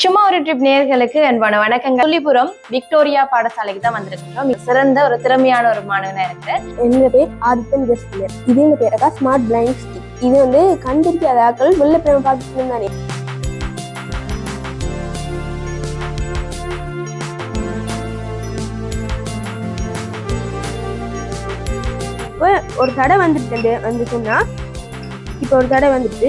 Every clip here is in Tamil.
சும்மா ஒரு ட்ரிப் நேர்களுக்கு அன்பான வணக்கங்கள். சொல்லிபுரம் விக்டோரியா பாடசாலைக்கு தான் வந்திருக்கிறோம் மிக சிறந்த ஒரு திறமையான ஒரு மாணவனா இருக்கு. என்னோட பேர் ஆதித்தன் ஜஸ்பியர் இது எங்க பேரக்கா ஸ்மார்ட் பிளைண்ட் ஸ்டிக் இது வந்து கண்டிருக்காத ஆக்கள் வெளில பிரேம பார்த்துட்டு தானே இப்போ ஒரு தடை வந்துட்டு வந்துச்சுன்னா இப்போ ஒரு தடை வந்துட்டு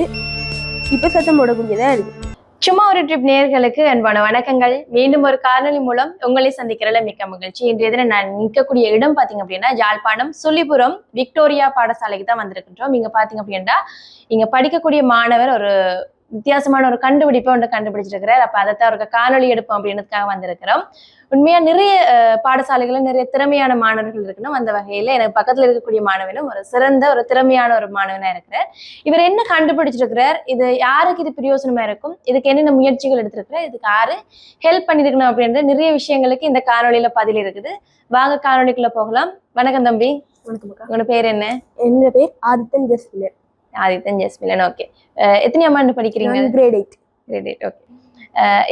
இப்போ சத்தம் போடக்கூடியதாக இருக்குது சும்மா ஒரு ட்ரிப் நேர்களுக்கு அன்பான வணக்கங்கள். மீண்டும் ஒரு காரணி மூலம் உங்களை சந்திக்கிறதுல மிக்க மகிழ்ச்சி. இன்றைய தினம் நான் நிற்கக்கூடிய இடம் பாத்தீங்க அப்படின்னா யாழ்ப்பாணம் சொல்லிபுரம் விக்டோரியா பாடசாலைக்கு தான் வந்திருக்கின்றோம். இங்க பாத்தீங்க அப்படின்னா இங்க படிக்கக்கூடிய மாணவர் ஒரு வித்தியாசமான ஒரு கண்டுபிடிப்பை ஒன்று கண்டுபிடிச்சிருக்கிறார். அப்ப அதைத்தான் அவருக்கு காணொலி எடுப்போம் அப்படின்றதுக்காக வந்திருக்கிறோம். உண்மையா நிறைய பாடசாலைகள்ல நிறைய திறமையான மாணவர்கள் இருக்கணும். அந்த வகையில எனக்கு பக்கத்துல இருக்கக்கூடிய மாணவனும் ஒரு சிறந்த ஒரு திறமையான ஒரு மாணவனா இருக்கிறார். இவர் என்ன கண்டுபிடிச்சிருக்கிறார்? இது யாருக்கு இது பிரயோசனமா இருக்கும்? இதுக்கு என்னென்ன முயற்சிகள் எடுத்திருக்கிறார்? இதுக்கு யாரு ஹெல்ப் பண்ணிருக்கணும் அப்படின்ற நிறைய விஷயங்களுக்கு இந்த காணொளியில பதில் இருக்குது. வாங்க காணொளிக்குள்ள போகலாம். வணக்கம் தம்பி. வணக்கம் உங்களோட பேர் என்ன? என்னோட பேர் ஆதித்தன் ஜஸ்பியர் ஆதித்தன் ஜெஸ்மிலன் ஓகே எத்தனை ஆண்டு படிக்கிறீங்க? Grade eight grade eight okay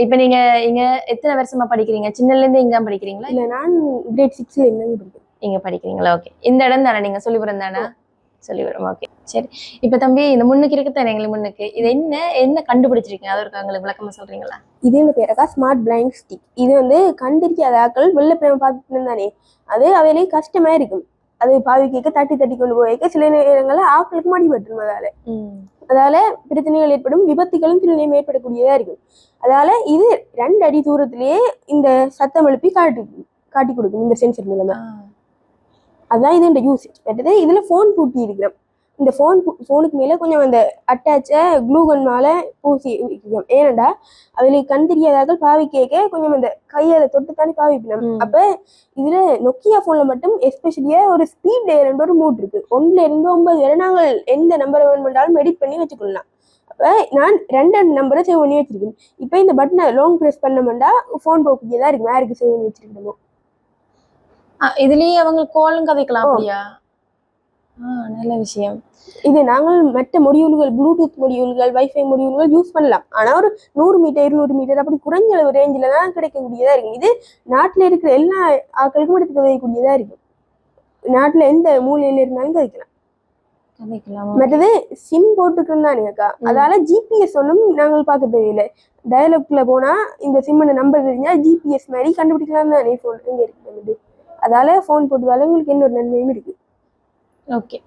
இப்போ நீங்க இங்க எத்தனை வருஷமா படிக்கிறீங்க? சின்னல இருந்து இங்க படிக்கிறீங்களா? இல்ல நான் கிரேட் சிக்ஸ்ல இருந்தாங்க படிக்கிறேன். இங்க படிக்கிறீங்களா? ஓகே இந்த இடம் தானே? நீங்க சொல்லிபுரம் தானே? சொல்லிபுரம் ஓகே சரி. இப்போ தம்பி இந்த முன்னுக்கு இருக்குதானே எங்களுக்கு முன்னுக்கு. இது என்ன என்ன கண்டுபிடிச்சிருக்கீங்க? அது ஒரு எங்களுக்கு விளக்கமா சொல்றீங்களா? இது எங்க பேரக்கா ஸ்மார்ட் பிளைண்ட் ஸ்டிக் இது வந்து கண்டிருக்காத ஆட்கள் வெளில பிரேம பார்த்துட்டு இருந்தானே? அது அவையிலே கஷ்டமா இருக்கும். அது பாவி கேட்க தட்டி தட்டி கொண்டு போய்க்க சில நேரங்கள்ல ஆட்களுக்கு மடிபட்டுரும் அதால. அதால பிரச்சனைகள் ஏற்படும் விபத்துகளும் சில நேரம் ஏற்படக்கூடியதா இருக்கும். அதால இது ரெண்டு அடி தூரத்திலேயே இந்த சத்தம் எழுப்பி காட்டி காட்டி கொடுக்கும் இந்த சென்சர் மூலமா. அதான் இது யூசேஜ் மற்றது இதுல ஃபோன் பூட்டி இருக்கிறோம் இந்த ஃபோன் ஃபோனுக்கு மேல கொஞ்சம் அந்த அட்டாச்ச க்ளூகன்னால பூசி வைக்கிறோம் ஏனண்டா அதுல கண் தெரியாதாக்கள் பாவி கேட்க கொஞ்சம் அந்த கையால தொட்டு தானே பாவிக்கணும் ம். அப்ப இதுல நொக்கியா போன்ல மட்டும் எஸ்பெஷலியா ஒரு ஸ்பீட் ரெண்டு ஒரு மூட் இருக்கு. ஒன்றுல இருந்து ஒன்பது வரை நாங்கள் எந்த நம்பரை வேணுமென்றாலும் எடிட் பண்ணி வச்சுக்கொள்ளலாம். அப்ப நான் ரெண்டு நம்பரை சேவ் பண்ணி வச்சிருக்கேன். இப்போ இந்த பட்டனை லாங் ப்ரெஸ் பண்ணோம்னா ஃபோன் போகக்கூடியதா இருக்கு. யாருக்கு சேவ் பண்ணி வச்சிருக்கணுமோ? இதுலயே அவங்க கோலும் கதைக்கலாம். அப்படியா? நல்ல விஷயம். இது நாங்கள் மற்ற மொடியூல்கள் ப்ளூடூத் மொடியூல்கள் வைஃபை மொடியூல்கள் யூஸ் பண்ணலாம். ஆனா ஒரு நூறு மீட்டர் இருநூறு மீட்டர் அப்படி குறைஞ்ச அளவு ரேஞ்சில தான் கிடைக்கக்கூடியதா இருக்கு இது நாட்டுல இருக்கிற எல்லா ஆட்களுக்கும் எடுத்து கதைக்கூடியதா இருக்கு நாட்டுல எந்த மூலையில இருந்தாலும் கதைக்கலாம். மற்றது சிம் போட்டுக்கிறதானே அக்கா. ம். அதால ஜிபிஎஸ் ஒன்றும் நாங்கள் பார்க்க தேவையில்லை. டயலாக்ல போனா இந்த சிம்மோட நம்பர் தெரிஞ்சா ஜிபிஎஸ் மாதிரி கண்டுபிடிக்கலாம் தானே ஃபோன் எங்க இருக்கு அதால ஃபோன் போட்டதால உங்களுக்கு இன்னொரு நன்மையும் இருக்கு. ஓகே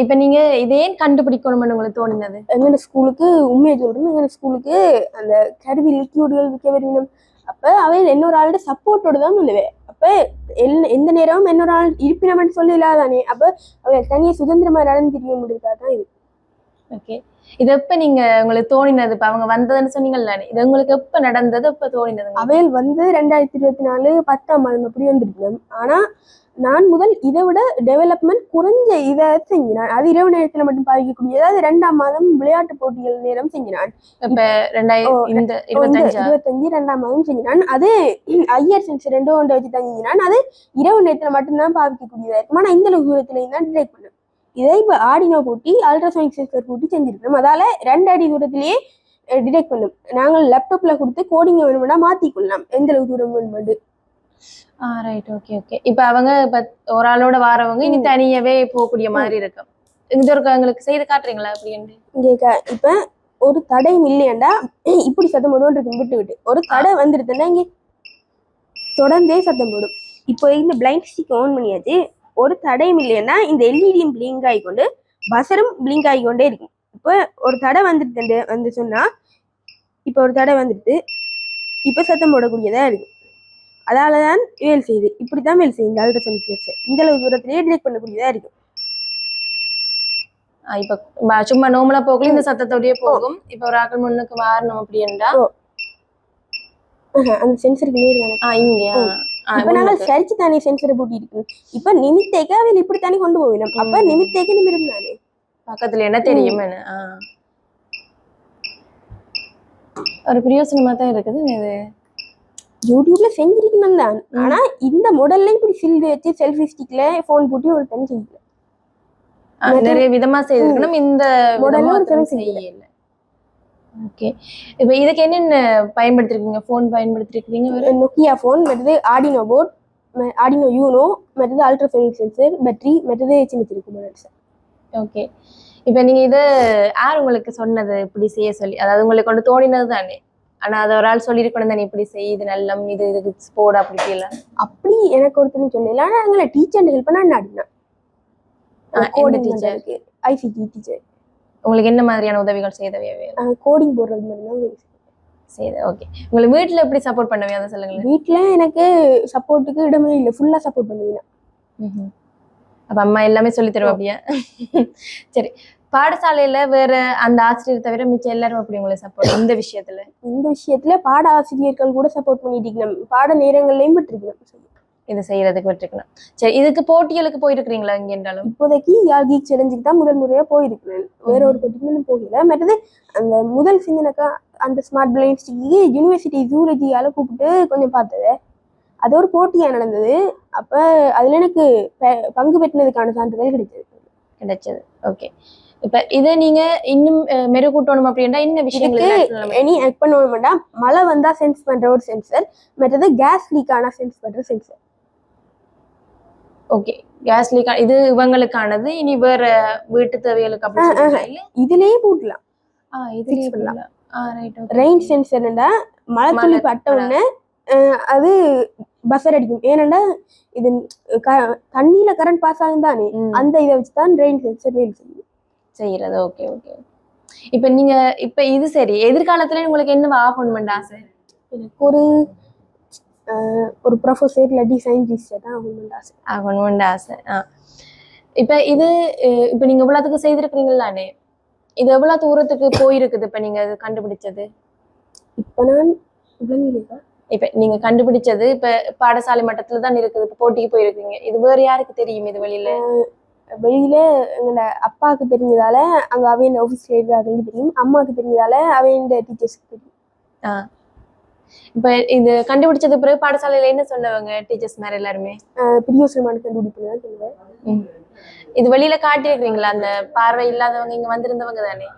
இப்போ நீங்கள் இதே கண்டுபிடிக்கணும்னு உங்களுக்கு தோணினது? எங்கள் ஸ்கூலுக்கு உண்மையை சொல்கிறோம் எங்கள் ஸ்கூலுக்கு அந்த கருவி லிக்யூடுகள் விற்க விரும்பினோம் அப்போ அவையில் இன்னொரு ஆளோட சப்போர்ட்டோடு தான் பண்ணுவேன். அப்போ எல் எந்த நேரமும் இன்னொரு ஆள் இருப்பினமென்னு சொல்லி இல்லாதானே அப்போ அவை தனியாக சுதந்திரமாக நடந்து தெரிய முடியாது தான் இது. ஓகே இது எப்ப நீங்க உங்களுக்கு தோணினது? இப்ப அவங்க வந்ததுன்னு சொன்னீங்கல்ல இது உங்களுக்கு எப்ப நடந்தது? எப்ப தோணினது? அவையில் வந்து ரெண்டாயிரத்தி இருபத்தி நாலு பத்தாம் மாதம் அப்படி வந்திருக்கணும் ஆனா நான் முதல் இதை விட டெவலப்மெண்ட் குறைஞ்ச இதை செஞ்சினான் அது இரவு நேரத்துல மட்டும் பாதிக்கக்கூடியது அது ரெண்டாம் மாதம் விளையாட்டு போட்டிகள் நேரம் செஞ்சினான் இப்ப வந்து இருபத்தஞ்சா? ரெண்டாம் மாதம் செஞ்சினான் அது ஐயர் சென்ஸ் ரெண்டும் ஒன்றை வச்சு தான் செஞ்சினான் அது இரவு நேரத்துல மட்டும்தான் பாவிக்கக்கூடியதா இருக்கும். ஆனா இந்த அளவு தூரத்துலையும் தான் டிடெக்ட் பண்ணும் இதை இப்ப ஆடினோ பூட்டி அல்ட்ராசோனிக் சென்சர் பூட்டி செஞ்சிருக்கோம் அதால ரெண்டு அடி தூரத்திலேயே டிடெக்ட் பண்ணும். நாங்கள் லேப்டாப்ல கொடுத்து கோடிங்க வேணும்னா மாத்திக்கொள்ளலாம் எந்த அளவு தூரம் வேணுமெண்டு ஆ ரைட் ஓகே ஓகே இப்ப அவங்க இப்ப ஒரு ஆளோட வாரவங்க இனி ம். தனியாவே போகக்கூடிய மாதிரி இருக்கும். இது ஒரு எங்களுக்கு செய்து காட்டுறீங்களா அப்படின்னு இங்க இப்ப ஒரு தடையும் இல்லையாண்டா? இப்படி சத்தம் போடுவோம் இருக்கு விட்டு விட்டு. ஒரு தடை வந்துருதுன்னா இங்க தொடர்ந்தே சத்தம் போடும். இப்போ இந்த பிளைண்ட் ஸ்டிக் ஆன் பண்ணியாச்சு. ஒரு தடையும் இல்லைன்னா இந்த எல்இடியும் பிளிங்க் ஆகிக்கொண்டு பசரும் பிளிங்க் ஆகிக்கொண்டே இருக்கும். இப்போ ஒரு தடை வந்துருது வந்து சொன்னா இப்போ ஒரு தடை வந்துடுது இப்போ சத்தம் போடக்கூடியதா இருக்கு. அதால தான் வேல் செய்யுது. இப்படி தான் வேல் செய்யுது இந்த அல்ட்ராசோனிக் சென்சர் இந்த அளவு தூரத்திலேயே டிடெக்ட் பண்ணக்கூடியதா இருக்கு. ஆ, இப்ப சும்மா நோமலா போகல இந்த சத்தத்தோடயே போகும். இப்ப ஒரு ஆக்கள் முன்னுக்கு வாரணும் அப்படின்டா ஆஹா, அந்த சென்சருக்கு நேர் தானே? ஆ இங்க இப்ப நிமித்தேக்க அவள் இப்படி தானே கொண்டு போவிடும் அப்ப ம். நிமித்தேக்க நிமிடம் தானே. பக்கத்துல என்ன தெரியும் என்ன ஆ. ஒரு பிரயோசனமா தான் இருக்குது இது. யூடியூப்ல செஞ்சிருக்கணும் தான். ஆனா இந்த மாடல்ல இப்படி சில்டு வச்சு செல்ஃபி ஸ்டிக்ல போன் பூட்டி ஒரு தனி செய்யல. நிறைய விதமா செய்திருக்கணும். இந்த ஒரு தடவை செய்யல. செய்யல ஓகே இப்போ இதுக்கு என்னென்ன பயன்படுத்திருக்கீங்க? ஃபோன் பயன்படுத்திருக்கீங்க வேற? நொக்கியா ஃபோன் மற்றது ஆடினோ போர்ட் ஆடினோ யூனோ மற்றது அல்ட்ராசோனிக் சென்சர் பேட்டரி மற்றது சின்ன சின்ன கம்பனன்ட்ஸ் ஓகே இப்போ நீங்க இத யார் உங்களுக்கு சொன்னது இப்படி செய்ய சொல்லி? அதாவது உங்களுக்கு கொண்டு தோணினது தானே. ஆனா அதை ஒரு ஆள் சொல்லியிருக்கணும் தானே இப்படி செய் இது நல்லம் இது இதுக்கு போட அப்படி எல்லாம் அப்படி எனக்கு ஒருத்தரும் சொல்லல. ஆனா எங்களை டீச்சர் ஹெல்ப் பண்ண அண்ணாடினா ஆ, எந்த கோடிங் teacher? பண்றதுக்கு ஐசிடி டீச்சர் உங்களுக்கு என்ன மாதிரியான உதவிகள் செய்தவையவே கோடிங் போடுறது மட்டும்தான். செய்த ஓகே உங்களுக்கு வீட்ல எப்படி சப்போர்ட் பண்ணவே? அதை சொல்லுங்களேன். வீட்ல எனக்கு சப்போர்ட்டுக்கு இடமே இல்லை. ஃபுல்லா சப்போர்ட் பண்ணுவீங்க. அப்ப அம்மா எல்லாமே சொல்லி தருவா அப்படியா சரி. பாடசாலையில வேற அந்த ஆசிரியர் தவிர மிச்சம் எல்லாரும் அப்படி உங்களுக்கு சப்போர்ட் இந்த விஷயத்துல? இந்த விஷயத்துல பாட ஆசிரியர்கள் கூட சப்போர்ட் பண்ணிட்டு இருக்கணும். பாட நேரங்கள்லயும் விட்டுருக்கணும். இது செய்யறதுக்கு விட்டுருக்கணும் சரி இதுக்கு போட்டிகளுக்கு போயிருக்கிறீங்களா இங்க என்றாலும் இப்போதைக்கு யார் கீக் சேலஞ்சுக்கு தான் முதல் முறையா போயிருக்கிறேன். வேற ஒரு போட்டிக்கு போகல. மற்றது அந்த முதல் செஞ்சனக்கா அந்த ஸ்மார்ட் பிளைன் ஸ்டிக்கு யூனிவர்சிட்டி ஜூலஜியால கூப்பிட்டு கொஞ்சம் பார்த்தது. அது ஒரு போட்டியா நடந்தது. அப்ப அதுல எனக்கு பங்கு பெற்றினதுக்கான சான்றிதழ் கிடைச்சது. கிடைச்சது. ஓகே இப்ப இதை நீங்க இன்னும் மெருகூட்டணும் அப்படின்னா என்ன விஷயங்கள் நம்ம- இனி ஆட் பண்ணணும்னா மழை வந்தா சென்ஸ் பண்ற ஒரு சென்சர் மற்றது கேஸ் லீக் ஆனா சென்ஸ் பண்ற சென்சர் ஓகே கேஸ் லீக் இது இவங்களுக்கானது. இனி வேற வீட்டு தேவைகளுக்கு அப்படி இதுலயே போடலாம் ஆ இதுலயே. பண்ணலாம். ஆ ரைட் ரெயின் சென்சர்னா மழை துளி பட்ட உடனே அது பஸ்ஸர் அடிக்கும். ஏனண்டா இது க- தண்ணியில கரண்ட் பாஸ் ஆகும் தானே. அந்த இதை வச்சு தான் ரெயின் சென்சர் வேலை செய்யும். செய்யறது. ஓகே ஓகே இப்ப நீங்க இப்ப இது சரி. எதிர்காலத்துல உங்களுக்கு என்ன ஆகணுமெண்ட் ஆசை எனக்கு ஒரு ஒரு ப்ரொஃபஸர் இல்லாட்டி சயின்டிஸ்ட் தான் ஆகணும்னு ஆசை. ஆகணும்னு ஆசை. ஆ. இப்ப இது இப்ப நீங்க இவ்வளவுக்கு செய்திருக்கிறீங்களானே இது எவ்வளவு தூரத்துக்கு போயிருக்குது இப்ப நீங்க இது கண்டுபிடிச்சது? இப்போ நான் இப்ப நீங்க கண்டுபிடிச்சது இப்ப பாடசாலை மட்டத்துல தான் இருக்குது இப்ப போட்டிக்கு போயிருக்கீங்க. இது வேற யாருக்கு தெரியும் இது வெளியில? வெளியில எங்களோட அப்பாவுக்கு தெரிஞ்சதால அங்க அவையின் ஆஃபீஸ்ல இருக்கிறாங்களுக்கு தெரியும். அம்மாவுக்கு தெரிஞ்சதால அவையின் டீச்சர்ஸ்க்கு தெரியும். இப்ப இது கண்டுபிடிச்சது பிறகு பாடசாலையில என்ன சொன்னவங்க டீச்சர்ஸ் மாதிரி எல்லாருமே? பிரியோசனமான கண்டுபிடிப்பு தான் சொல்லுவேன். இது வெளியில காட்டியிருக்கிறீங்களா? அந்த பார்வை இல்லாதவங்க இங்க வந்திருந்தவங்க தானே?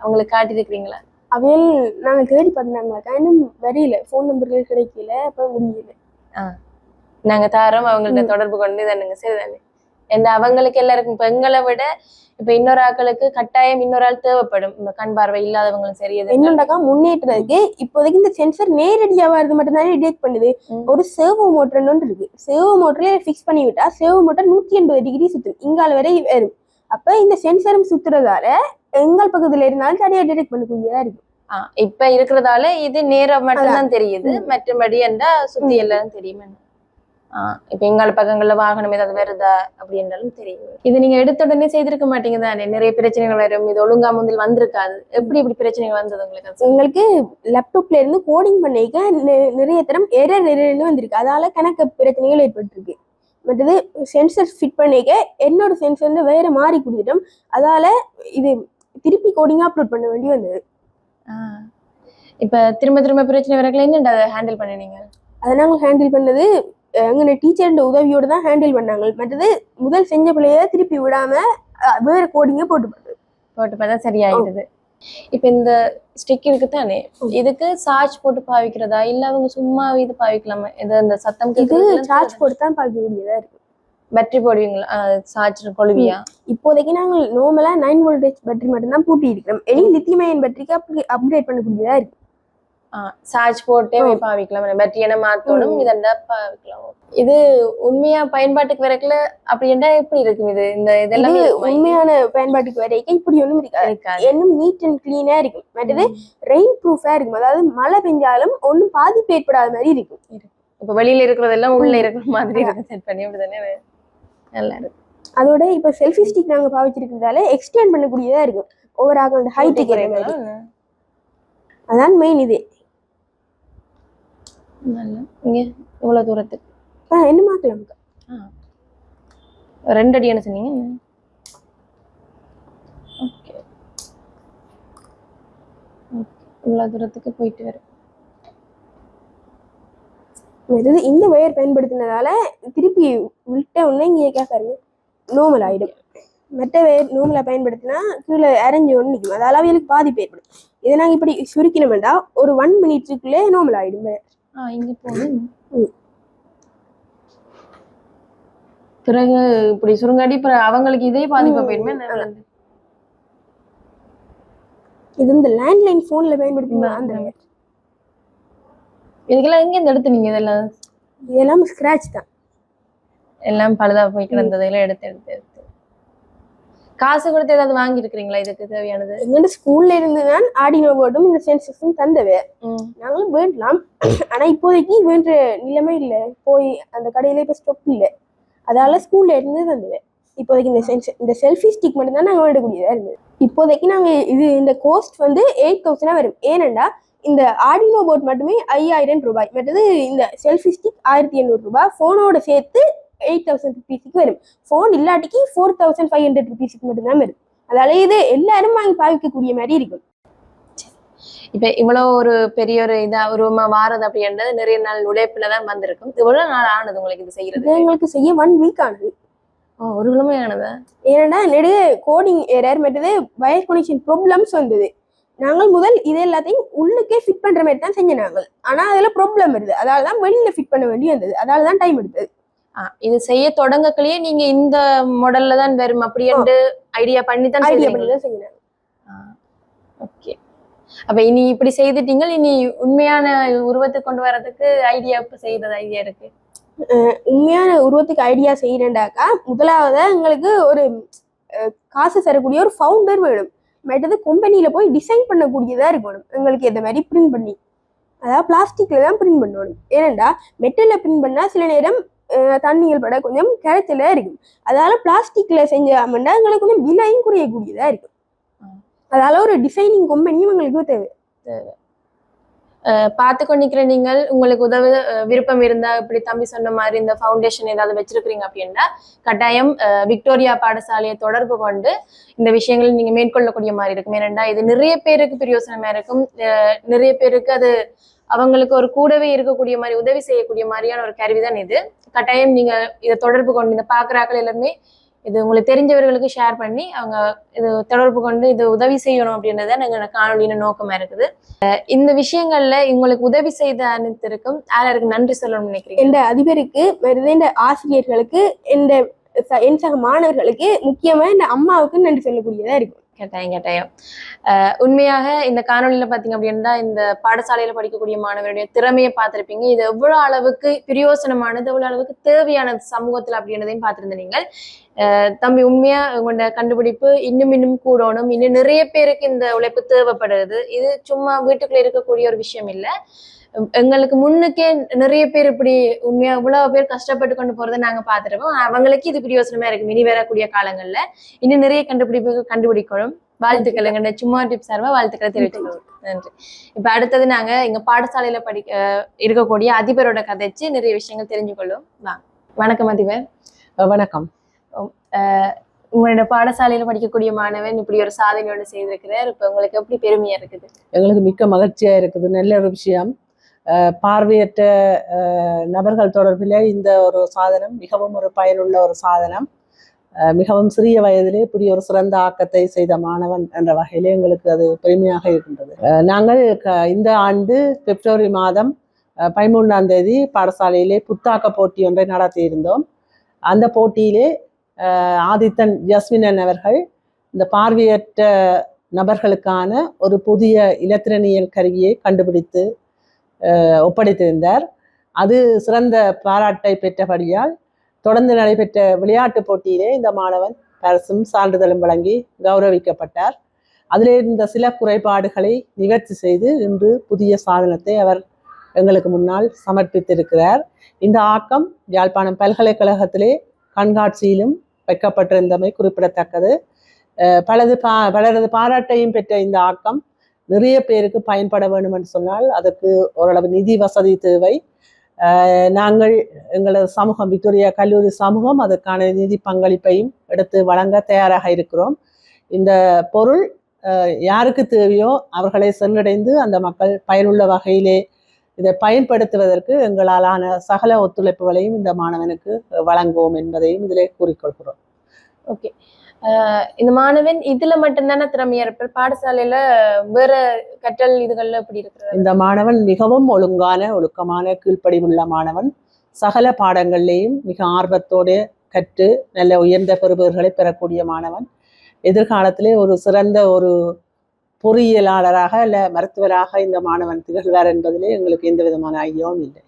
அவங்களுக்கு காட்டியிருக்கிறீங்களா? அவையில் நாங்கள் தேடி பார்த்தாங்களாக்கா இன்னும் வரையில ஃபோன் நம்பர்கள் கிடைக்கல அப்போ முடியல. நாங்க தாரோம் அவங்கள்ட்ட தொடர்பு கொண்டு தானுங்க சரிதானே? என்ன அவங்களுக்கு எல்லாருக்கும் எங்களை விட இப்ப இன்னொரு ஆட்களுக்கு கட்டாயம் இன்னொரு ஆள் தேவைப்படும். இந்த கண் பார்வை இல்லாதவங்களும் சரி என்னண்டாக்கா முன்னேற்றதுக்கு இப்போதைக்கு இந்த சென்சர் நேரடியா வருது மட்டும் தானே டிடெக்ட் பண்ணுது. ஒரு சேவோ மோட்டர்னு ஒன்று இருக்கு. சேவோ மோட்டர்ல ஃபிக்ஸ் பண்ணி விட்டா சேவோ மோட்டர் நூற்றி எண்பது டிகிரி சுத்தும். இங்கால வரை வரும். அப்ப இந்த சென்சரும் சுத்துறதால எங்கள் பக்கத்துல இருந்தாலும் சரியா டிடெக்ட் பண்ணக்கூடியதா இருக்கு ஆ, இப்ப இருக்கிறதால இது நேரம் மட்டும்தான் தெரியுது. மற்றபடி என்றா சுத்தி எல்லாரும் தெரியுமே. இப்ப எங்கால பக்கங்கள்ல வாகனம் ஏதாவது வருதா அப்படி என்றாலும் தெரியும். இது நீங்க எடுத்த உடனே செய்திருக்க மாட்டீங்க தானே? நிறைய பிரச்சனைகள் வரும். இது ஒழுங்கா முந்தில் வந்திருக்காது. எப்படி இப்படி பிரச்சனைகள் வந்தது உங்களுக்கு. எங்களுக்கு லேப்டாப்ல இருந்து கோடிங் பண்ணிக்க நிறைய தரம் எரர் எரர்னு வந்திருக்கு. அதால கணக்கு பிரச்சனைகள் ஏற்பட்டிருக்கு. மற்றது சென்சர் ஃபிட் பண்ணிக்க என்னோட சென்சர் வேற மாறி கொடுத்துட்டோம். அதால இது திருப்பி கோடிங்கா அப்லோட் பண்ண வேண்டி வந்தது. இப்ப திரும்ப திரும்ப பிரச்சனை வரக்குள்ள என்னடா ஹேண்டில் பண்ணினீங்க? அதை நாங்கள் ஹேண்டில் பண்ணது அஹ், எங்க டீச்சரோட உதவியோட தான் ஹேண்டில் பண்ணாங்க. மற்றது முதல் செஞ்ச பிள்ளைய திருப்பி விடாம அஹ், வேற கோடிங்க போட்டு போட்டது. போட்டு பார்த்தா சரியாயிடுது. இப்ப இந்த ஸ்டிக் இருக்கு தானே? இதுக்கு சார்ஜ் போட்டு பாவிக்கிறதா? இல்ல அவங்க சும்மா இது பாவிக்கலாமா? இது இந்த சத்தம் இது சார்ஜ் போட்டு தான் பார்க்க வேண்டியதா இருக்கு. பேட்டரி போடுவீங்களா? சார்ஜ் கொழுவியா? இப்போதைக்கு நாங்கள் நார்மலா நைன் வோல்டேஜ் பேட்டரி மட்டும் தான் பூட்டி இருக்கிறோம் இனி லித்தியம் அயன் பேட்டரிக்கு அப்படி அப்கிரேட் பண்ணக்கூடியதா இருக்கு. சார்ஜ் போட்டே ம். பாவிக்கலாம் பேட்டரி என்ன மாத்தணும். இதெண்டா பாவிக்கலாம் இது உண்மையா பயன்பாட்டுக்கு வரக்குல அப்படி என்றா எப்படி இருக்கும் இது? இந்த இது இதெல்லாம் உண்மையான பயன்பாட்டுக்கு வரைக்கும் இப்படி ஒண்ணும் இருக்காது. இருக்காது. இன்னும் நீட் அண்ட் கிளீனா இருக்கும். மற்றது ரெயின் ப்ரூஃபா இருக்கும். அதாவது மழை பெஞ்சாலும் ஒன்றும் பாதிப்பு ஏற்படாத மாதிரி இருக்கும். இப்ப வெளியில இருக்கிறதெல்லாம் உள்ள. இருக்கிற மாதிரி இருக்கு செட் பண்ணி அப்படிதானே நல்லா இருக்கு அதோட இப்ப செல்ஃபி ஸ்டிக் நாங்க பாவிச்சிருக்கிறதால எக்ஸ்டெண்ட் பண்ணக்கூடியதா இருக்கும். ஒவ்வொரு ஆகும் ஹைட்டுக்கு அதான் மெயின் இது. நல்லா இங்க இவ்வளவு தூரத்துக்கு. ஆ, என்ன மாக்கலாம் ரெண்டு அடி என்ன சொன்னீங்க? ஓகே. இவ்வளவு தூரத்துக்கு போயிட்டு வரும் மற்றது இந்த ஒயர் பயன்படுத்தினதால திருப்பி விட்ட உடனே இங்கே கேட்காருங்க நோமல் ஆயிடும். மற்ற ஒயர் நோமலா பயன்படுத்தினா கீழே அரைஞ்சு ஒன்று நிற்கும். அதால அவைகளுக்கு பாதிப்பு ஏற்படும் இதை நாங்க இப்படி சுருக்கினோம்டா ஒரு ஒன் மினிட்ஸுக்குள்ளே நார்மல் ஆயிடும். ஆ இங்க போகுது ம். பிறகு இப்படி சுருங்காடி அவங்களுக்கு இதே பாதிப்பா. போயிடுமே. இது இந்த லேண்ட்லைன் போன்ல பயன்படுத்தி. அந்த இதுக்கெல்லாம் எங்க இந்த எடுத்து நீங்க இதெல்லாம் இதெல்லாம் ஸ்கிராச் தான் எல்லாம் பழுதா போய் கிடந்ததெல்லாம் எடுத்து எடுத்து காசு கொடுத்து ஏதாவது வாங்கி இருக்கிறீங்களா இதுக்கு தேவையானது? எங்கள்ட்ட ஸ்கூல்ல இருந்து தான் ஆடினோ போர்டும் இந்த சென்சஸும் தந்தவை. நாங்களும் வேண்டலாம். ஆனா இப்போதைக்கு வேண்ட நிலைமை இல்லை. போய் அந்த கடையில இப்ப ஸ்டாக் இல்லை. அதால ஸ்கூல்ல இருந்து தந்தவை. இப்போதைக்கு இந்த சென்ஸ் இந்த செல்ஃபி ஸ்டிக் மட்டும் தான் நாங்கள் வேண்டக்கூடியதா இருந்தது. இப்போதைக்கு நாங்க இது இந்த கோஸ்ட் வந்து எயிட் தௌசண்டா வரும். ஏனெண்டா இந்த ஆடினோ போர்ட் மட்டுமே ஐயாயிரம் ரூபாய். மற்றது இந்த செல்ஃபி ஸ்டிக் ஆயிரத்தி எண்ணூறு ரூபாய். ஃபோனோட சேர்த்து எயிட் தௌசண்ட் ருபீஸுக்கு வரும். ஃபோன் இல்லாட்டிக்கு ஃபோர் தௌசண்ட் ஃபைவ் ஹண்ட்ரட் ருபீஸுக்கு மட்டும்தான் வரும். அதால இது எல்லாரும் வாங்கி பாவிக்கக்கூடிய மாதிரி இருக்கும். இப்ப இவ்வளவு ஒரு பெரிய ஒரு இதா உருவமா வாரது அப்படின்றது நிறைய நாள் உழைப்புல தான் வந்திருக்கும். இவ்வளவு நாள் ஆனது உங்களுக்கு இது செய்யறது எங்களுக்கு செய்ய ஒன் வீக் ஆனது. ஓ, ஒரு கிழமை ஆனதா? ஏன்னா நெடுக கோடிங் எரர் மற்றது வயர் கனெக்ஷன் ப்ராப்ளம்ஸ் வந்தது. நாங்கள் முதல் இது எல்லாத்தையும் உள்ளுக்கே ஃபிட் பண்ற மாதிரி தான் செஞ்ச நாங்கள். ஆனா அதுல ப்ராப்ளம் வருது. அதால தான் வெளியில ஃபிட் பண்ண வேண்டி வந்தது. அதால தான் டைம் எடுத்தது. இது செய்ய தொடங்கக்குள்ளேயே நீங்க இந்த மாடல்ல தான் வரும் அப்படின்ட்டு ஐடியா பண்ணி தான் ஐடியா? பண்ணி தான் செஞ்சேன் ஓகே அப்ப இனி இப்படி செய்துட்டீங்க இனி உண்மையான உருவத்துக்கு கொண்டு வரதுக்கு ஐடியா இப்ப செய்யறது ஐடியா இருக்கு. உண்மையான உருவத்துக்கு ஐடியா செய்யறேன்டாக்கா முதலாவது எங்களுக்கு ஒரு காசு தரக்கூடிய ஒரு ஃபவுண்டர் வேணும். மற்றது கம்பெனியில போய் டிசைன் பண்ணக்கூடியதா இருக்கணும். எங்களுக்கு இந்த மாதிரி பிரிண்ட் பண்ணி அதாவது பிளாஸ்டிக்ல தான் பிரிண்ட் பண்ணணும். ஏனெண்டா மெட்டல்ல பிரிண்ட் பண்ணா சில நேரம் தண்ணிகள் பட கொஞ்சம் கிடைச்சல இருக்கும். அதனால பிளாஸ்டிக்ல செஞ்சாமண்டா எங்களுக்கு கொஞ்சம் விலையும் குறையக்கூடியதா இருக்கும். அதால ஒரு டிசைனிங் கம்பெனியும் எங்களுக்கு தேவை. அஹ் பார்த்து கொண்டிருக்கிற நீங்கள் உங்களுக்கு உதவ விருப்பம் இருந்தா இப்படி தம்பி சொன்ன மாதிரி இந்த ஃபவுண்டேஷன் ஏதாவது வச்சிருக்கிறீங்க அப்படின்னா கட்டாயம் விக்டோரியா பாடசாலையை தொடர்பு கொண்டு இந்த விஷயங்களை நீங்க மேற்கொள்ளக்கூடிய மாதிரி இருக்கும். ஏனெண்டா இது நிறைய பேருக்கு பிரயோசனமா இருக்கும். நிறைய பேருக்கு அது அவங்களுக்கு ஒரு கூடவே இருக்கக்கூடிய மாதிரி உதவி செய்யக்கூடிய மாதிரியான ஒரு கருவி தான் இது. கட்டாயம் நீங்க இதை தொடர்பு கொண்டு இந்த பாக்குறாக்கள் எல்லாருமே இது உங்களுக்கு தெரிஞ்சவர்களுக்கு ஷேர் பண்ணி அவங்க இது தொடர்பு கொண்டு இது உதவி செய்யணும் அப்படின்றத எங்களோட காணொலியின் நோக்கமாக இருக்குது. இந்த விஷயங்கள்ல உங்களுக்கு உதவி செய்த அனைத்திற்கும் யாருக்கு நன்றி சொல்லணும்னு நினைக்கிறேன் எந்த அதிபருக்கு மருது இந்த ஆசிரியர்களுக்கு இந்த என் சக மாணவர்களுக்கு முக்கியமாக இந்த அம்மாவுக்கு நன்றி சொல்லக்கூடியதாக இருக்கும். கட்டாயம் கட்டாயம் உண்மையாக இந்த காணொலியில பாத்தீங்க அப்படின்னா இந்த பாடசாலையில படிக்கக்கூடிய மாணவருடைய திறமையை பார்த்திருப்பீங்க. இது எவ்வளவு அளவுக்கு பிரயோசனமானது எவ்வளவு அளவுக்கு தேவையானது சமூகத்துல அப்படின்றதையும் பார்த்திருந்த நீங்கள். தம்பி உண்மையா உங்களோட கண்டுபிடிப்பு இன்னும் இன்னும் கூடணும். இன்னும் நிறைய பேருக்கு இந்த உழைப்பு தேவைப்படுது. இது சும்மா வீட்டுக்குள்ள இருக்கக்கூடிய ஒரு விஷயம் இல்ல. எங்களுக்கு முன்னுக்கே நிறைய பேர் இப்படி உண்மையா இவ்வளவு பேர் கஷ்டப்பட்டு கொண்டு போறதை நாங்க பாத்துருவோம் அவங்களுக்கு இது பிரயோசனமா இருக்கு. இனி வரக்கூடிய காலங்கள்ல இன்னும் நிறைய கண்டுபிடிப்பு கண்டுபிடிக்கணும். வாழ்த்துக்கள் எங்க சும்மா டிப் சார்பா வாழ்த்துக்களை தெரிவித்துக்கிறோம் நன்றி. இப்ப அடுத்தது நாங்க எங்க பாடசாலையில படிக்க இருக்கக்கூடிய அதிபரோட கதைச்சு நிறைய விஷயங்கள் தெரிஞ்சுக்கொள்ளும். வாங்க வணக்கம் அதிபர். வணக்கம். உங்களோட பாடசாலையில படிக்கக்கூடிய மாணவன் இப்படி ஒரு சாதனையோட செய்திருக்கிறார். இப்போ உங்களுக்கு எப்படி பெருமையா இருக்குது? எங்களுக்கு மிக்க மகிழ்ச்சியா இருக்குது. நல்ல ஒரு விஷயம். பார்வையற்ற நபர்கள் தொடர்பில் இந்த ஒரு சாதனம் மிகவும் ஒரு பயனுள்ள ஒரு சாதனம். மிகவும் சிறிய வயதிலே இப்படி ஒரு சிறந்த ஆக்கத்தை செய்த மாணவன் என்ற வகையிலே எங்களுக்கு அது பெருமையாக இருக்கின்றது. நாங்கள் இந்த ஆண்டு பிப்ரவரி மாதம் பதிமூன்றாம் தேதி பாடசாலையிலே புத்தாக்க போட்டி ஒன்றை நடத்தியிருந்தோம். அந்த போட்டியிலே ஆதித்தன் ஜஸ்மினன் அவர்கள் இந்த பார்வையற்ற நபர்களுக்கான ஒரு புதிய இலத்திரனியல் கருவியை கண்டுபிடித்து ஒப்படைத்திருந்தார். அது சிறந்த பாராட்டை பெற்றபடியால் தொடர்ந்து நடைபெற்ற விளையாட்டுப் போட்டியிலே இந்த மாணவன் பரிசும் சான்றிதழும் வழங்கி கௌரவிக்கப்பட்டார். அதிலே இருந்த சில குறைபாடுகளை நிவர்த்தி செய்து இன்று புதிய சாதனத்தை அவர் எங்களுக்கு முன்னால் சமர்ப்பித்திருக்கிறார். இந்த ஆக்கம் யாழ்ப்பாணம் பல்கலைக்கழகத்திலே கண்காட்சியிலும் வைக்கப்பட்டிருந்தமை குறிப்பிடத்தக்கது. பலது பா பலரது பாராட்டையும் பெற்ற இந்த ஆக்கம் நிறைய பேருக்கு பயன்பட வேண்டும் என்று சொன்னால் அதற்கு ஓரளவு நிதி வசதி தேவை. நாங்கள் எங்களது சமூகம் விக்டோரியா கல்லூரி சமூகம் அதற்கான நிதி பங்களிப்பையும் எடுத்து வழங்க தயாராக இருக்கிறோம். இந்த பொருள் யாருக்கு தேவையோ அவர்களை சென்றடைந்து அந்த மக்கள் பயனுள்ள வகையிலே இதை பயன்படுத்துவதற்கு எங்களாலான சகல ஒத்துழைப்புகளையும் இந்த மாணவனுக்கு வழங்குவோம் என்பதையும் இதிலே கூறிக்கொள்கிறோம். ஓகே இந்த மாணவன் இதுல மட்டும்தானே திறமையா இருப்பார்? பாடசாலையில வேற கற்றல் இதுகள்ல எப்படி இருக்கிறது இந்த மாணவன் மிகவும் ஒழுங்கான ஒழுக்கமான கீழ்ப்படிவுள்ள மாணவன். சகல பாடங்கள்லேயும் மிக ஆர்வத்தோடு கற்று நல்ல உயர்ந்த பெறுபவர்களை பெறக்கூடிய மாணவன். எதிர்காலத்திலே ஒரு சிறந்த ஒரு பொறியியலாளராக இல்லை மருத்துவராக இந்த மாணவன் திகழ்வார் என்பதிலே எங்களுக்கு எந்த விதமான ஐயமும் இல்லை.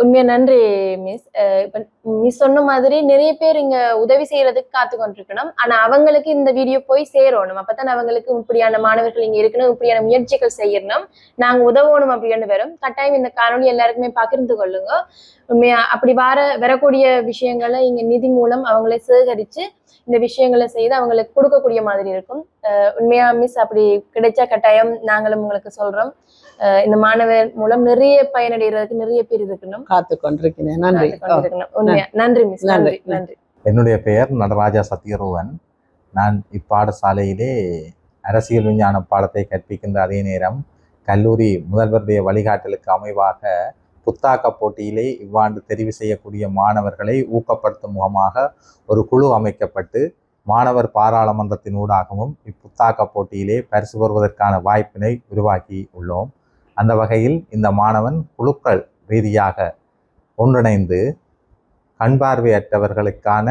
உண்மையா நன்றி மிஸ். இப்ப மிஸ் சொன்ன மாதிரி நிறைய பேர் இங்க உதவி செய்யறதுக்கு காத்து கொண்டிருக்கணும். ஆனா அவங்களுக்கு இந்த வீடியோ போய் சேரணும். அப்பதான் அவங்களுக்கு இப்படியான மாணவர்கள் இங்க இருக்கணும் இப்படியான முயற்சிகள் செய்யணும். நாங்க உதவணும் அப்படின்னு வரும். கட்டாயம் இந்த காணொலி எல்லாருக்குமே பகிர்ந்து கொள்ளுங்க. உண்மையா அப்படி வர வரக்கூடிய விஷயங்களை இங்க நிதி மூலம் அவங்களே சேகரிச்சு இந்த விஷயங்களை செய்து அவங்களுக்கு கொடுக்கக்கூடிய மாதிரி இருக்கும். உண்மையா மிஸ் அப்படி கிடைச்சா கட்டாயம் நாங்களும் உங்களுக்கு சொல்றோம். இந்த மாணவர் மூலம் நிறைய பயனடைகிறதுக்கு நிறைய பேர் இருக்கணும். காத்து கொண்டிருக்கிறேன் நன்றி. உண்மையா. நன்றி. மிஸ் நன்றி. நன்றி. நன்றி. என்னுடைய பெயர் நடராஜா சத்யரோவன் நான் இப்பாடசாலையிலே அரசியல் விஞ்ஞான பாடத்தை கற்பிக்கின்ற அதே நேரம் கல்லூரி முதல்வருடைய வழிகாட்டலுக்கு அமைவாக புத்தாக்க போட்டியிலே இவ்வாண்டு தெரிவு செய்யக்கூடிய மாணவர்களை ஊக்கப்படுத்தும் முகமாக ஒரு குழு அமைக்கப்பட்டு மாணவர் பாராளுமன்றத்தின் ஊடாகவும் இப்புத்தாக்க போட்டியிலே பரிசு பெறுவதற்கான வாய்ப்பினை உருவாக்கி உள்ளோம். அந்த வகையில் இந்த மாணவன் குழுக்கள் ரீதியாக ஒன்றிணைந்து கண்பார்வையற்றவர்களுக்கான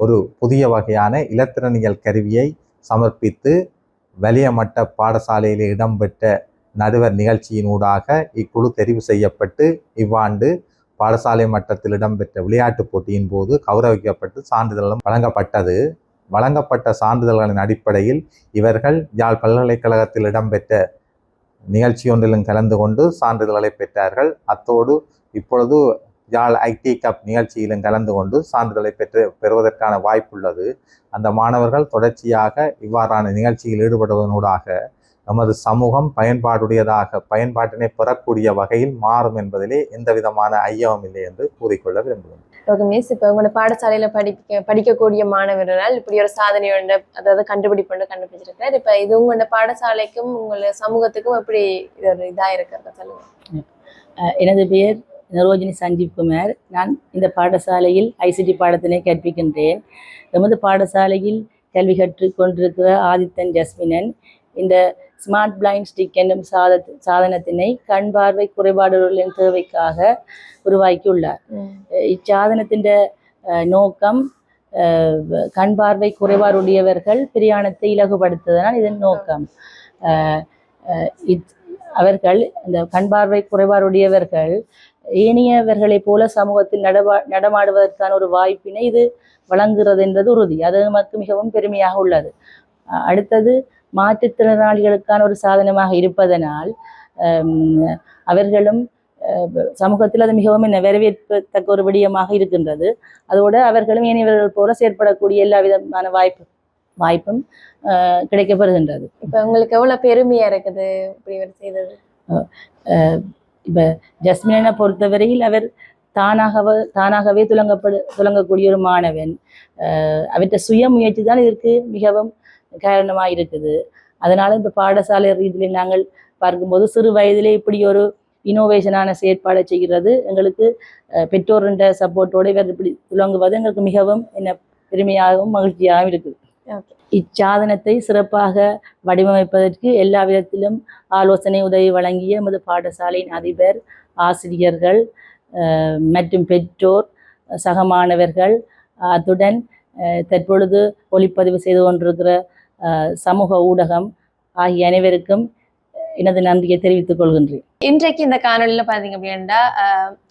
ஒரு புதிய வகையான இலத்திரனியல் கருவியை சமர்ப்பித்து வலியமட்ட பாடசாலையில் இடம்பெற்ற நடுவர் நிகழ்ச்சியினூடாக இக்குழு தெரிவு செய்யப்பட்டு இவ்வாண்டு பாடசாலை மட்டத்தில் இடம்பெற்ற விளையாட்டுப் போட்டியின் போது கௌரவிக்கப்பட்டு சான்றிதழும் வழங்கப்பட்டது. வழங்கப்பட்ட சான்றிதழ்களின் அடிப்படையில் இவர்கள் யாழ் பல்கலைக்கழகத்தில் இடம்பெற்ற நிகழ்ச்சியொன்றிலும் கலந்து கொண்டு சான்றிதழ்களை பெற்றார்கள். அத்தோடு இப்பொழுது யாழ் ஐடி கப் நிகழ்ச்சியிலும் கலந்து கொண்டு சான்றிதழை பெற்று பெறுவதற்கான வாய்ப்புள்ளது. அந்த மாணவர்கள் தொடர்ச்சியாக இவ்வாறான நிகழ்ச்சியில் ஈடுபடுவதனூடாக நமது சமூகம் பயன்பாடுடையதாக பயன்பாட்டினை பெறக்கூடிய வகையில் மாறும் என்பதிலே எந்த விதமான ஐயமும் இல்லை என்று கூறிக்கொள்ள விரும்புகிறேன். ஓகே மிஸ் இப்ப உங்களோட பாடசாலையில படிக்க படிக்கக்கூடிய மாணவர்களால் இப்படி ஒரு சாதனை ஒன்று அதாவது கண்டுபிடிப்பு கண்டுபிடிச்சிருக்காரு இப்ப இது உங்களோட பாடசாலைக்கும் உங்களோட சமூகத்துக்கும் எப்படி இது ஒரு இதா இருக்கிறத சொல்லுங்க? அஹ் எனது பெயர் நரோஜினி சஞ்சீவ் குமார். நான் இந்த பாடசாலையில் ஐசிடி பாடத்தினை கற்பிக்கின்றேன். எமது பாடசாலையில் கல்வி கற்றுக் கொண்டிருக்கிற ஆதித்தன் ஜஸ்மினன் இந்த ஸ்மார்ட் பிளைண்ட் ஸ்டிக் என்னும் சாத சாதனத்தினை கண் பார்வை குறைபாடுகளின் தேவைக்காக உருவாக்கியுள்ளார். இச்சாதனத்தின் நோக்கம் கண் பார்வை குறைபாடுடையவர்கள் பிரயாணத்தை இலகுபடுத்துவதனால் இதன் நோக்கம். இத்- அவர்கள் இந்த கண் பார்வை குறைபாடுடையவர்கள் ஏனையவர்களைப் போல சமூகத்தில் நடவா நடமாடுவதற்கான ஒரு வாய்ப்பினை இது வழங்குகிறது என்பது உறுதி. அது நமக்கு மிகவும் பெருமையாக உள்ளது. அடுத்தது மாற்றுத்திறனாளிகளுக்கான ஒரு சாதனமாக இருப்பதனால் அவர்களும் சமூகத்தில் அது மிகவும் என்ன வரவேற்கத்தக்க ஒரு விடயமாக இருக்கின்றது. அதோடு அவர்களும் ஏனையவர்கள் போல செயற்படக்கூடிய எல்லா விதமான வாய்ப்பு வாய்ப்பும் அஹ், கிடைக்கப்பெறுகின்றது இப்ப உங்களுக்கு எவ்வளவு பெருமையா இருக்குது இப்படி ஒரு செய்தது? இப்போ ஜஸ்மினை பொறுத்தவரையில் அவர் தானாகவே தானாகவே துலங்கப்படு துலங்கக்கூடிய ஒரு மாணவன். அவற்றை சுய முயற்சி தான் இதற்கு மிகவும் காரணமாக இருக்குது. அதனால இப்போ பாடசாலை ரீதியில் நாங்கள் பார்க்கும்போது சிறு வயதிலே இப்படி ஒரு இனோவேஷனான செயற்பாடை செய்கிறது. எங்களுக்கு பெற்றோரின் சப்போர்ட்டோடு இவர் இப்படி துலங்குவது எங்களுக்கு மிகவும் என்ன பெருமையாகவும் மகிழ்ச்சியாகவும் இருக்குது. இச்சாதனத்தை சிறப்பாக வடிவமைப்பதற்கு எல்லா விதத்திலும் ஆலோசனை உதவி வழங்கிய எமது பாடசாலையின் அதிபர் ஆசிரியர்கள் மற்றும் பெற்றோர் சக மாணவர்கள் அத்துடன் தற்பொழுது ஒளிப்பதிவு செய்து கொண்டிருக்கிற சமூக ஊடகம் ஆகிய அனைவருக்கும் எனது நன்றியை தெரிவித்துக் கொள்கின்றேன். இன்றைக்கு இந்த காணொலியில பாத்தீங்க அப்படின்னா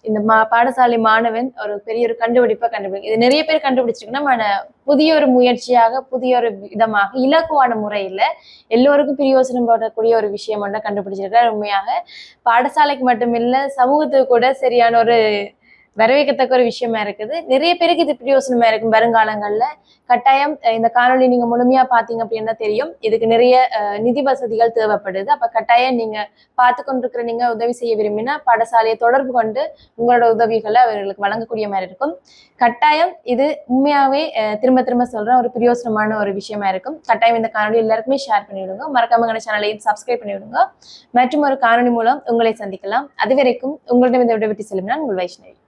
இந்த மா பாடசாலை மாணவன் ஒரு பெரிய ஒரு கண்டுபிடிப்பை கண்டுபிடி இது நிறைய பேர் கண்டுபிடிச்சிருக்குன்னா புதிய ஒரு முயற்சியாக புதிய ஒரு விதமாக இலக்குவான முறையில எல்லோருக்கும் பிரயோசனம் போடக்கூடிய ஒரு விஷயம் ஒன்றை கண்டுபிடிச்சிருக்காரு உண்மையாக பாடசாலைக்கு மட்டுமில்ல சமூகத்துக்கு கூட சரியான ஒரு வரவேற்கத்தக்க ஒரு விஷயமா இருக்குது. நிறைய பேருக்கு இது பிரயோசனமா இருக்கும். வருங்காலங்கள்ல கட்டாயம் இந்த காணொளி நீங்க முழுமையா பாத்தீங்க அப்படின்னா தெரியும்? இதுக்கு நிறைய நிதி வசதிகள் தேவைப்படுது. அப்ப கட்டாயம் நீங்க பார்த்து கொண்டிருக்கிற நீங்க உதவி செய்ய விரும்பினா பாடசாலையை தொடர்பு கொண்டு உங்களோட உதவிகளை அவர்களுக்கு வழங்கக்கூடிய மாதிரி இருக்கும். கட்டாயம் இது உண்மையாவே திரும்ப திரும்ப சொல்றேன் ஒரு பிரயோசனமான ஒரு விஷயமா இருக்கும். கட்டாயம் இந்த காணொலி எல்லாருக்குமே ஷேர் பண்ணிவிடுங்க. மறக்காம எங்க சேனலையும் சப்ஸ்கிரைப் பண்ணிவிடுங்க. மற்றும் ஒரு காணொலி மூலம் உங்களை சந்திக்கலாம். அது வரைக்கும் உங்களிடம் இந்த விடைபெற்று செல்லும் நான் உங்கள் வைஷ்ணவி.